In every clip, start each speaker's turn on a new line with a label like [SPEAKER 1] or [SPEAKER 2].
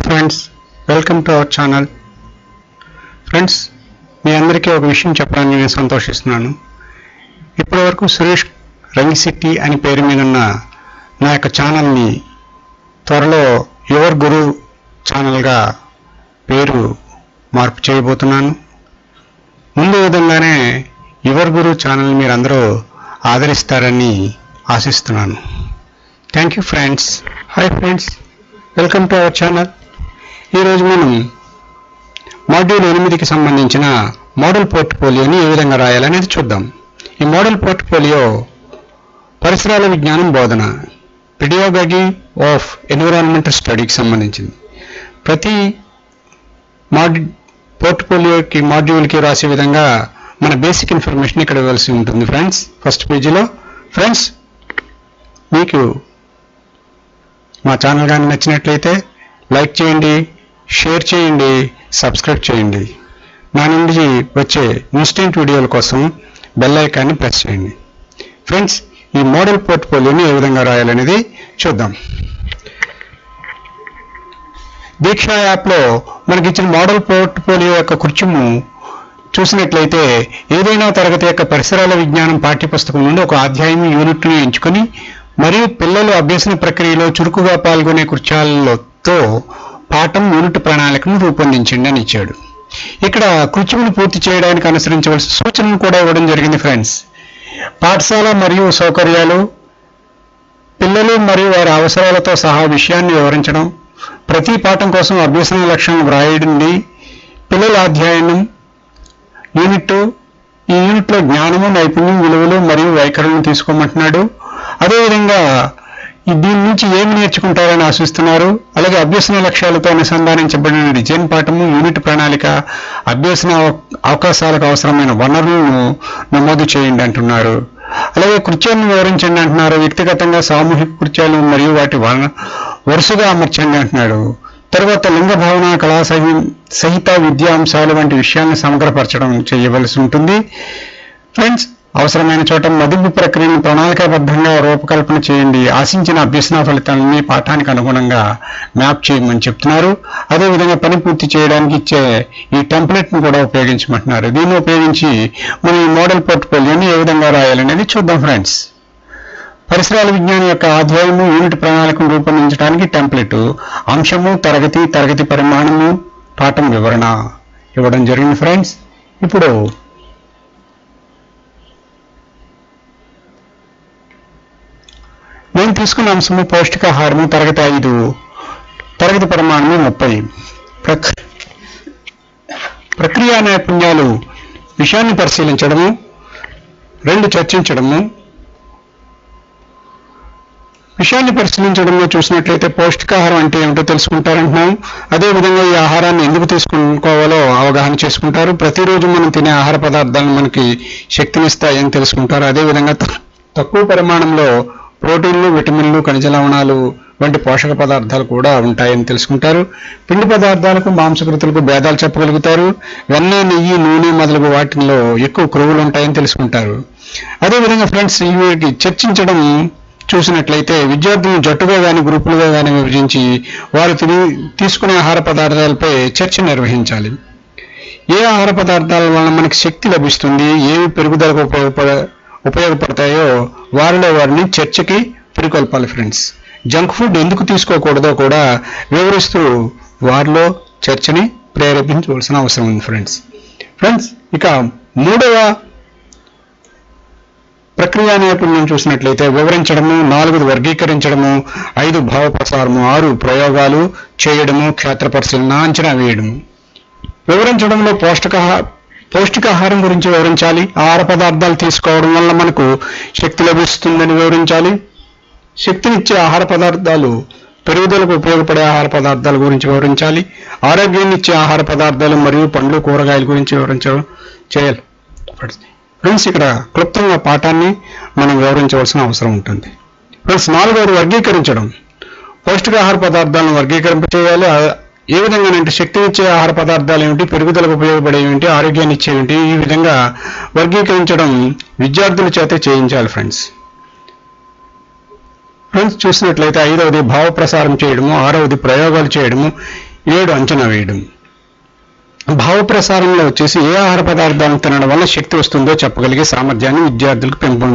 [SPEAKER 1] Hi friends welcome to our channel friends మీ అందరికీ ఒక విషయం చెప్పడానికి నేను సంతోషిస్తున్నాను. ఇప్పటివరకు సురేష్ రంగిశెట్టి అని పేరు మీద ఉన్న నా యొక్క ఛానల్ని త్వరలో యువర్ గురు ఛానల్గా పేరు మార్పు చేయబోతున్నాను. ముందు విధంగానే యువర్ గురు ఛానల్ మీరందరూ ఆదరిస్తారని ఆశిస్తున్నాను. Thank you friends hi friends welcome to our channel ఈరోజు మనం మాడ్యూల్ ఎనిమిదికి సంబంధించిన మోడల్ పోర్ట్ఫోలియోని ఏ విధంగా రాయాలనేది చూద్దాం. ఈ మోడల్ పోర్ట్ఫోలియో పరిసరాల విజ్ఞానం బోధన పిడియోగీ ఆఫ్ ఎన్విరాన్మెంటల్ స్టడీకి సంబంధించింది. ప్రతి మాడ్ పోర్ట్ఫోలియోకి మాడ్యూల్కి రాసే విధంగా మన బేసిక్ ఇన్ఫర్మేషన్ ఇక్కడ ఇవ్వాల్సి ఉంటుంది ఫ్రెండ్స్ ఫస్ట్ పేజీలో ఫ్రెండ్స్ మీకు మా ఛానల్ కానీ నచ్చినట్లయితే లైక్ చేయండి షేర్ చేయండి సబ్స్క్రైబ్ చేయండి. నా నుండి వచ్చే ఇన్స్టెంట్ వీడియోల కోసం బెల్ ఐకాన్ని ప్రెస్ చేయండి. ఫ్రెండ్స్ ఈ మోడల్ పోర్ట్ఫోలియోని ఏ విధంగా రాయాలనేది చూద్దాం. దీక్ష యాప్లో మనకి ఇచ్చిన మోడల్ పోర్ట్ఫోలియో యొక్క కుర్చీము చూసినట్లయితే ఏదైనా తరగతి యొక్క పరిసరాల విజ్ఞానం పాఠ్యపుస్తకం నుండి ఒక అధ్యాయం యూనిట్ను ఎంచుకొని మరియు పిల్లలు అభ్యసన ప్రక్రియలో చురుకుగా పాల్గొనే కృత్యాలతో పాఠం యూనిట్ ప్రణాళికను రూపొందించండి అని ఇచ్చాడు. ఇక్కడ కృత్యమును పూర్తి చేయడానికి అనుసరించవలసిన సూచనలు కూడా ఇవ్వడం జరిగింది ఫ్రెండ్స్. పాఠశాల మరియు సౌకర్యాలు పిల్లలు మరియు వారి అవసరాలతో సహా విషయాన్ని వివరించడం ప్రతి పాఠం కోసం అభ్యసన లక్ష్యం వ్రాయడండి పిల్లల అధ్యయనం యూనిట్ ఈ యూనిట్లో జ్ఞానము నైపుణ్యం విలువలు మరియు వైఖరులను తీసుకోమంటున్నాడు. అదేవిధంగా దీని నుంచి ఏమి నేర్చుకుంటారని ఆశిస్తున్నారు? అలాగే అభ్యసన లక్ష్యాలతో అనుసంధానించబడిన డిజైన్ పాఠము యూనిట్ ప్రణాళిక అభ్యసన అవకాశాలకు అవసరమైన వనరులను నమోదు చేయండి అంటున్నారు. అలాగే కృత్యాలను వివరించండి అంటున్నారు. వ్యక్తిగతంగా సామూహిక కృత్యాలు మరియు వాటి వరుసగా అమర్చండి అంటున్నాడు తర్వాత లింగ భావన కళా సహి- సహిత విద్యా అంశాలు వంటి విషయాలను సమగ్రపరచడం చేయవలసి ఉంటుంది. ఫ్రెండ్స్ అవసరమైన చోట మదింపు ప్రక్రియను ప్రణాళికాబద్ధంగా రూపకల్పన చేయండి. ఆశించిన అభ్యసన ఫలితాలని పాఠానికి అనుగుణంగా మ్యాప్ చేయమని చెప్తున్నారు. అదేవిధంగా పని పూర్తి చేయడానికి ఇచ్చే ఈ టెంప్లెట్ను కూడా ఉపయోగించమంటున్నారు. దీన్ని ఉపయోగించి మనం ఈ మోడల్ పోర్ట్ఫోలియోని ఏ విధంగా రాయాలనేది చూద్దాం ఫ్రెండ్స్. పరిసరాల విజ్ఞానం యొక్క ఆధ్వర్యము యూనిట్ ప్రణాళికను రూపొందించడానికి టెంప్లెట్ అంశము తరగతి తరగతి పరిమాణము పాఠం వివరణ ఇవ్వడం జరిగింది ఫ్రెండ్స్. ఇప్పుడు నేను తీసుకున్న అంశము పౌష్టికాహారము తరగతి ఐదు తరగతి ప్రమాణము ముప్పై. ప్రక్ ప్రక్రియా నైపుణ్యాలు విషయాన్ని పరిశీలించడము రెండు చర్చించడము. విషయాన్ని పరిశీలించడంలో చూసినట్లయితే పౌష్టికాహారం అంటే ఏమిటో తెలుసుకుంటారంటున్నాం. అదేవిధంగా ఈ ఆహారాన్ని ఎందుకు తీసుకోవాలో అవగాహన చేసుకుంటారు. ప్రతిరోజు మనం తినే ఆహార పదార్థాలు మనకి శక్తినిస్తాయని తెలుసుకుంటారు. అదేవిధంగా తక్కువ పరిమాణంలో ప్రోటీన్లు విటమిన్లు ఖనిజ లవణాలు వంటి పోషక పదార్థాలు కూడా ఉంటాయని తెలుసుకుంటారు. పిండి పదార్థాలకు మాంసకృతులకు భేదాలు చెప్పగలుగుతారు. వెన్న నెయ్యి నూనె మొదలగు వాటిల్లో ఎక్కువ క్రొవ్వులు ఉంటాయని తెలుసుకుంటారు. అదేవిధంగా ఫ్రెండ్స్ ఇవి చర్చించడం చూసినట్లయితే విద్యార్థులను జట్టుగా కానీ గ్రూపులుగా కానీ విభజించి వారు తిని తీసుకునే ఆహార పదార్థాలపై చర్చ నిర్వహించాలి. ఏ ఆహార పదార్థాల వలన మనకి శక్తి లభిస్తుంది? ఏవి పెరుగుదలకు ఉపయోగపడ ఉపయోగపడతాయో వారిలో వారిని చర్చకి పురికొల్పాలి ఫ్రెండ్స్. జంక్ ఫుడ్ ఎందుకు తీసుకోకూడదో కూడా వివరిస్తూ వారిలో చర్చని ప్రేరేపించవలసిన అవసరం ఉంది ఫ్రెండ్స్. ఫ్రెండ్స్ ఇక మూడవ ప్రక్రియా నైపుణ్యం చూసినట్లయితే వివరించడము నాలుగు వర్గీకరించడము ఐదు భావ ప్రసారము ఆరు ప్రయోగాలు చేయడము క్షేత్ర పరిశీలన అంచనా వేయడము. వివరించడంలో పోషకాహా పౌష్టికాహారం గురించి వివరించాలి. ఆహార పదార్థాలు తీసుకోవడం వల్ల మనకు శక్తి లభిస్తుందని వివరించాలి. శక్తినిచ్చే ఆహార పదార్థాలు పెరుగుదలకు ఉపయోగపడే ఆహార పదార్థాల గురించి వివరించాలి. ఆరోగ్యాన్ని ఇచ్చే ఆహార పదార్థాలు మరియు పండ్లు కూరగాయల గురించి వివరించడం చేయాలి. ఫ్రెండ్స్ ఇక్కడ క్లుప్తంగా పాఠాన్ని మనం వివరించవలసిన అవసరం ఉంటుంది. ఫ్రెండ్స్ నాలుగవది వర్గీకరించడం. పౌష్టికాహార పదార్థాలను వర్గీకరింప చేయాలి. ఏ విధంగానంటే శక్తినిచ్చే ఆహార పదార్థాలు ఏమిటి పెరుగుదలకు ఉపయోగపడే ఏమిటి ఆరోగ్యాన్ని ఇచ్చేవి ఈ విధంగా వర్గీకరించడం విద్యార్థుల చేతే చేయించాలి ఫ్రెండ్స్. ఫ్రెండ్స్ చూసినట్లయితే ఐదవది భావ ప్రసారం చేయడము ఆరవది ప్రయోగాలు చేయడము ఏడు అంచనా వేయడం. భావ ప్రసారంలో వచ్చేసి ఏ ఆహార పదార్థాలను తినడం వల్ల శక్తి వస్తుందో చెప్పగలిగే సామర్థ్యాన్ని విద్యార్థులకు పెంపొం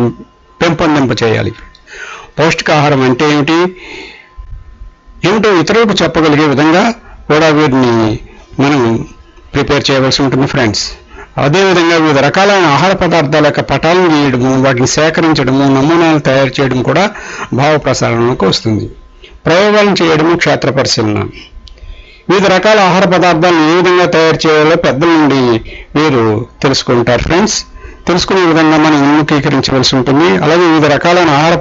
[SPEAKER 1] పెంపొందింప చేయాలి. పౌష్టికాహారం అంటే ఏమిటి? ఏమిటో ఇతరులకు చెప్పగలిగే విధంగా కూడా వీటిని మనం ప్రిపేర్ చేయవలసి ఉంటుంది ఫ్రెండ్స్. అదేవిధంగా వివిధ రకాలైన ఆహార పదార్థాల యొక్క పటాలను గీయడము వాటిని సేకరించడము నమూనాలు తయారు చేయడం కూడా భావ ప్రసారణకు వస్తుంది. ప్రయోగాలను చేయడము క్షేత్ర పరిశీలన. వివిధ రకాల ఆహార పదార్థాలను ఏ విధంగా తయారు చేయాలో పెద్దల నుండి మీరు తెలుసుకుంటారు ఫ్రెండ్స్. తెలుసుకునే విధంగా మనం ఉన్ముఖీకరించవలసి ఉంటుంది. అలాగే వివిధ రకాలైన ఆహార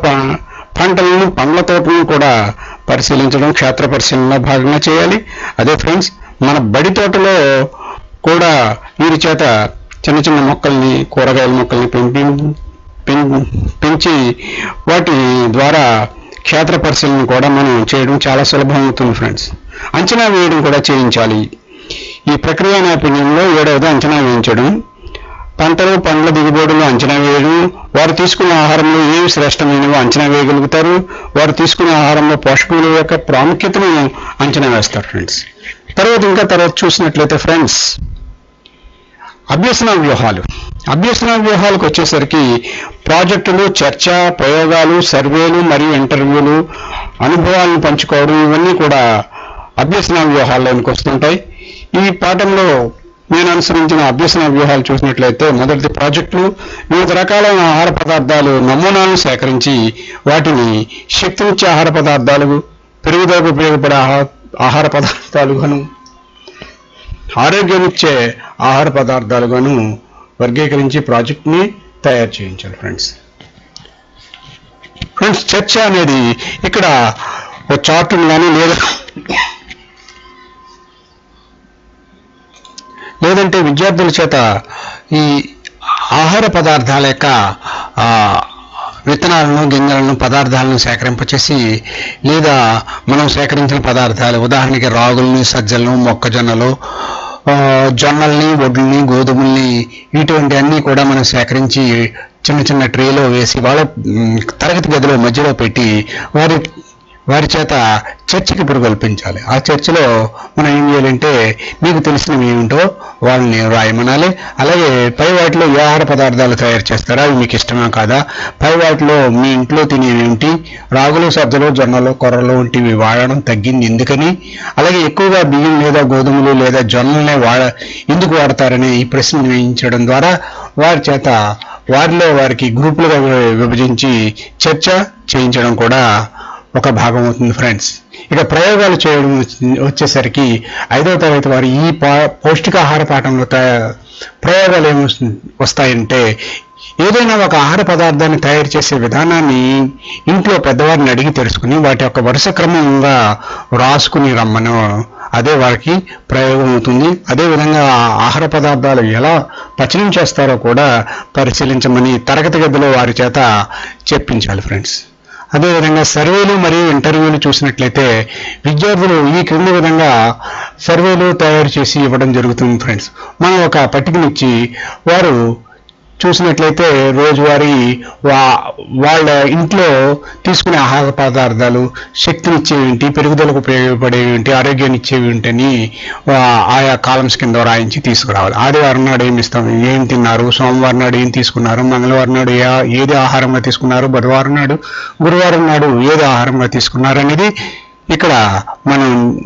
[SPEAKER 1] పంటలను పండ్ల తోటలను కూడా పరిశీలించడం క్షేత్ర పరిశీలనలో భాగంగా చేయాలి. అదే ఫ్రెండ్స్ మన బడి తోటలో కూడా వీరి చేత చిన్న చిన్న మొక్కల్ని కూరగాయల మొక్కల్ని పెంపి పెంచి వాటి ద్వారా క్షేత్ర పరిశీలన కూడా మనం చేయడం చాలా సులభం అవుతుంది ఫ్రెండ్స్. అంచనా వేయడం కూడా చేయించాలి. ఈ ప్రక్రియ నైపుణ్యంలో ఏడవది అంచనా వేయించడం. పంటలు పండ్ల దిగుబడులు అంచనా వేయడం వారు తీసుకున్న ఆహారంలో ఏవి శ్రేష్టమైనవో అంచనా వేయగలుగుతారు వారు తీసుకున్న ఆహారంలో పోషకముల యొక్క ప్రాముఖ్యతను అంచనా వేస్తారు ఫ్రెండ్స్ తర్వాత ఇంకా తర్వాత చూసినట్లయితే ఫ్రెండ్స్ అభ్యసన వ్యూహాలు. అభ్యసన వ్యూహాలకు వచ్చేసరికి ప్రాజెక్టులు చర్చ ప్రయోగాలు సర్వేలు మరియు ఇంటర్వ్యూలు అనుభవాలను పంచుకోవడం ఇవన్నీ కూడా అభ్యసన వ్యూహాల్లోనికి వస్తుంటాయి. ఈ పాఠంలో నేను అనుసరించిన అభ్యసన వ్యూహాలు చూసినట్లయితే మొదటిది ప్రాజెక్టులు వివిధ రకాలైన ఆహార పదార్థాలు నమూనాలను సేకరించి వాటిని శక్తినిచ్చే ఆహార పదార్థాలు పెరుగుదలకు ఉపయోగపడే ఆహార పదార్థాలుగాను ఆరోగ్యమిచ్చే ఆహార పదార్థాలుగాను వర్గీకరించి ప్రాజెక్ట్ని తయారు చేయించాలి ఫ్రెండ్స్. ఫ్రెండ్స్ చర్చ అనేది ఇక్కడ ఒక చార్టును కానీ లేదా లేదంటే విద్యార్థుల చేత ఈ ఆహార పదార్థాల యొక్క విత్తనాలను గింజలను పదార్థాలను సేకరింపచేసి లేదా మనం సేకరించిన పదార్థాలు ఉదాహరణకి రాగుల్ని సజ్జలను మొక్కజొన్నలు జొన్నల్ని వడ్లని గోధుమల్ని ఇటువంటి అన్నీ కూడా మనం సేకరించి చిన్న చిన్న ట్రేలో వేసి వాళ్ళ తరగతి గదిలో మధ్యలో పెట్టి వారి వారి చేత చర్చికి ఇప్పుడు కల్పించాలి. ఆ చర్చిలో మనం ఏం చేయాలంటే మీకు తెలిసినవి ఏమిటో వాళ్ళని రాయమనాలి. అలాగే పై వాటిలో ఏ ఆహార పదార్థాలు తయారు చేస్తారా అవి మీకు ఇష్టమా కాదా? పై వాటిలో మీ ఇంట్లో తినేవేమిటి రాగులు సజ్జలు జొన్నలు కొర్రలు వంటివి వాడడం తగ్గింది ఎందుకని? అలాగే ఎక్కువగా బియ్యం లేదా గోధుమలు లేదా జొన్నలనే వాడ ఎందుకు వాడతారని ఈ ప్రశ్న నిర్ణయించడం ద్వారా వారి చేత వారిలో వారికి గ్రూపులుగా విభజించి చర్చ చేయించడం కూడా ఒక భాగం అవుతుంది ఫ్రెండ్స్ ఇక ప్రయోగాలు చేయడం వచ్చి- వచ్చేసరికి ఐదవ తరగతి వారు ఈ పౌష్టికాహార పాఠంలో త- ప్రయోగాలు ఏమి వస్తాయంటే ఏదైనా ఒక ఆహార పదార్థాన్ని తయారు చేసే విధానాన్ని ఇంట్లో పెద్దవారిని అడిగి తెలుసుకుని వాటి యొక్క వరుస క్రమంగా రాసుకుని రమ్మను. అదే వారికి ప్రయోగం అవుతుంది. అదేవిధంగా ఆహార పదార్థాలు ఎలా పచనం చేస్తారో కూడా పరిశీలించమని తరగతి గదిలో వారి చేత చెప్పించాలి ఫ్రెండ్స్ అదేవిధంగా సర్వేలు మరియు ఇంటర్వ్యూలు చూసినట్లయితే విద్యార్థులు ఈ క్రింది విధంగా సర్వేలు తయారు చేసి ఇవ్వడం జరుగుతుంది ఫ్రెండ్స్ మనం ఒక పట్టికనిచ్చి వారు చూసినట్లయితే రోజువారీ వా వాళ్ళ ఇంట్లో తీసుకునే ఆహార పదార్థాలు శక్తినిచ్చేవేంటి పెరుగుదలకు ఉపయోగపడేవేంటి ఆరోగ్యాన్ని ఇచ్చేవేంటి ఆయా కాలమ్స్ కింద రాయించి తీసుకురావాలి. ఆదివారం నాడు ఏమి ఇస్తాం? ఏం తిన్నారు? సోమవారం నాడు ఏం తీసుకున్నారు? మంగళవారం నాడు ఏ- ఏది ఆహారంగా తీసుకున్నారు? బుధవారం నాడు గురువారం నాడు ఏది ఆహారంగా తీసుకున్నారు అనేది ఇక్కడ మనం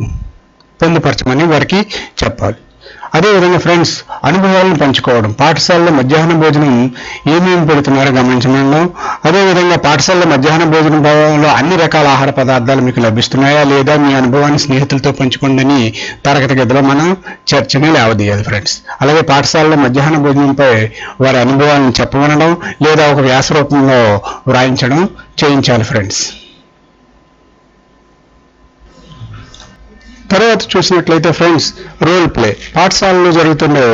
[SPEAKER 1] పొందుపరచమని వారికి చెప్పాలి. అదేవిధంగా ఫ్రెండ్స్ అనుభవాలను పంచుకోవడం. పాఠశాలలో మధ్యాహ్న భోజనం ఏమేమి పెడుతున్నారో గమనించడంలో అదేవిధంగా పాఠశాలలో మధ్యాహ్న భోజనం అన్ని రకాల ఆహార పదార్థాలు మీకు లభిస్తున్నాయా లేదా మీ అనుభవాన్ని స్నేహితులతో పంచుకోండి తరగతి గదిలో మనం చర్చని లేవదీయాలి ఫ్రెండ్స్. అలాగే పాఠశాలలో మధ్యాహ్న భోజనంపై వారి అనుభవాలను చెప్పమనడం లేదా ఒక వ్యాస రూపంలో వ్రాయించడం చేయించాలి ఫ్రెండ్స్. తర్వాత చూసినట్లయితే ఫ్రెండ్స్ రోల్ ప్లే. పాఠశాలలో జరుగుతుండే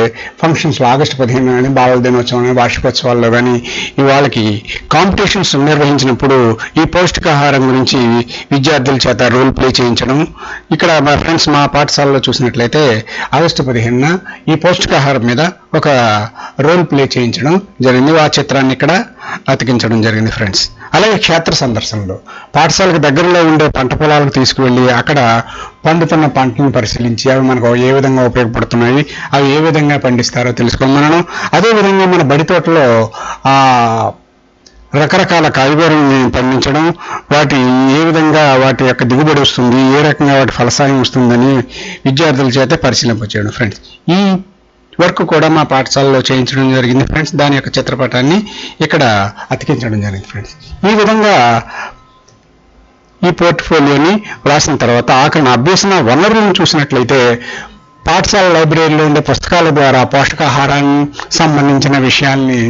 [SPEAKER 1] ఫంక్షన్స్ ఆగస్టు పదిహేను కానీ బాలల దినోత్సవం కానీ వార్షికోత్సవాల్లో కానీ వాళ్ళకి కాంపిటీషన్స్ నిర్వహించినప్పుడు ఈ పౌష్టికాహారం గురించి విద్యార్థుల చేత రోల్ ప్లే చేయించడం. ఇక్కడ మా ఫ్రెండ్స్ మా పాఠశాలలో చూసినట్లయితే ఆగస్టు పదిహేనున ఈ పౌష్టికాహారం మీద ఒక రోల్ ప్లే చేయించడం జరిగింది. ఆ చిత్రాన్ని ఇక్కడ అతికించడం జరిగింది ఫ్రెండ్స్ అలాగే క్షేత్ర సందర్శనలు. పాఠశాలకు దగ్గరలో ఉండే పంట పొలాలకు తీసుకువెళ్ళి అక్కడ పండుతున్న పంటలను పరిశీలించి అవి మనకు ఏ విధంగా ఉపయోగపడుతున్నాయి? అవి ఏ విధంగా పండిస్తారో తెలుసుకోమనడం అదేవిధంగా మన బడి తోటలో ఆ రకరకాల కాయగూరలను పండించడం వాటి ఏ విధంగా వాటి యొక్క దిగుబడి వస్తుంది ఏ రకంగా వాటి ఫలసాయం వస్తుందని విద్యార్థుల చేత పరిశీలింపచేయడం ఫ్రెండ్స్. ఈ వర్క్ కూడా మా పాఠశాలలో చేయించడం జరిగింది ఫ్రెండ్స్. దాని యొక్క చిత్రపటాన్ని ఇక్కడ అతికించడం జరిగింది ఫ్రెండ్స్. ఈ విధంగా ఈ పోర్ట్ఫోలియోని వ్రాసిన తర్వాత ఆఖరిన అభ్యసన వనరులను చూసినట్లయితే పాఠశాల లైబ్రరీలో ఉండే పుస్తకాల ద్వారా పోషకాహారాన్ని సంబంధించిన విషయాల్ని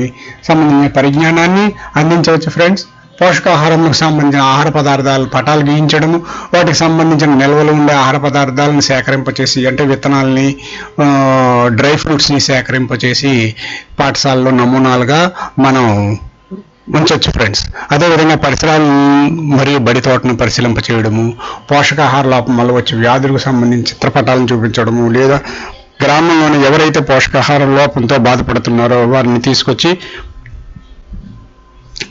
[SPEAKER 1] సంబంధించిన పరిజ్ఞానాన్ని అందించవచ్చు ఫ్రెండ్స్. పోషకాహారంకు సంబంధించిన ఆహార పదార్థాలు పటాలు గీయించడము వాటికి సంబంధించిన నిల్వలు ఉండే ఆహార పదార్థాలను సేకరింపచేసి అంటే విత్తనాలని డ్రై ఫ్రూట్స్ని సేకరింపచేసి పాఠశాలలో నమూనాలుగా మనం ఉంచవచ్చు ఫ్రెండ్స్ అదేవిధంగా పరిసరాలు మరియు బడి తోటను పరిశీలింప చేయడము పోషకాహార లోపం వల్ల వచ్చే వ్యాధులకు సంబంధించి చిత్రపటాలను చూపించడము లేదా గ్రామంలోని ఎవరైతే పోషకాహార లోపంతో బాధపడుతున్నారో వారిని తీసుకొచ్చి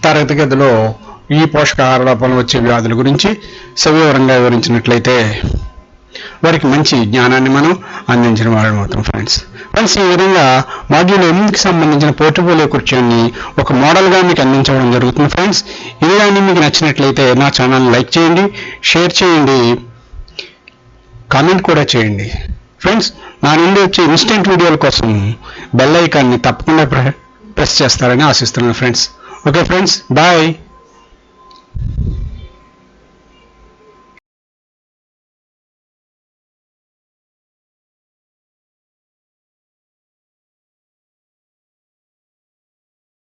[SPEAKER 1] తరగతి గదిలో ఈ పోషకాహార లోపం వచ్చే వ్యాధుల గురించి సవివరంగా వివరించినట్లయితే వారికి మంచి జ్ఞానాన్ని మనం అందించిన వాళ్ళం అవుతాం ఫ్రెండ్స్ ఫ్రెండ్స్ ఈ విధంగా మాడ్యూల్ ఎనిమిదికి సంబంధించిన పోర్టుపోలియో కుర్చీని ఒక మోడల్గా మీకు అందించడం జరుగుతుంది ఫ్రెండ్స్ ఇది కానీ మీకు నచ్చినట్లయితే నా ఛానల్ లైక్ చేయండి షేర్ చేయండి కామెంట్ కూడా చేయండి. ఫ్రెండ్స్ నా నుండి వచ్చే ఇన్స్టెంట్ వీడియోల కోసం బెల్ ఐకాన్ని తప్పకుండా ప్రెస్ చేస్తారని ఆశిస్తున్నాను ఫ్రెండ్స్ ఓకే ఫ్రెండ్స్ బాయ్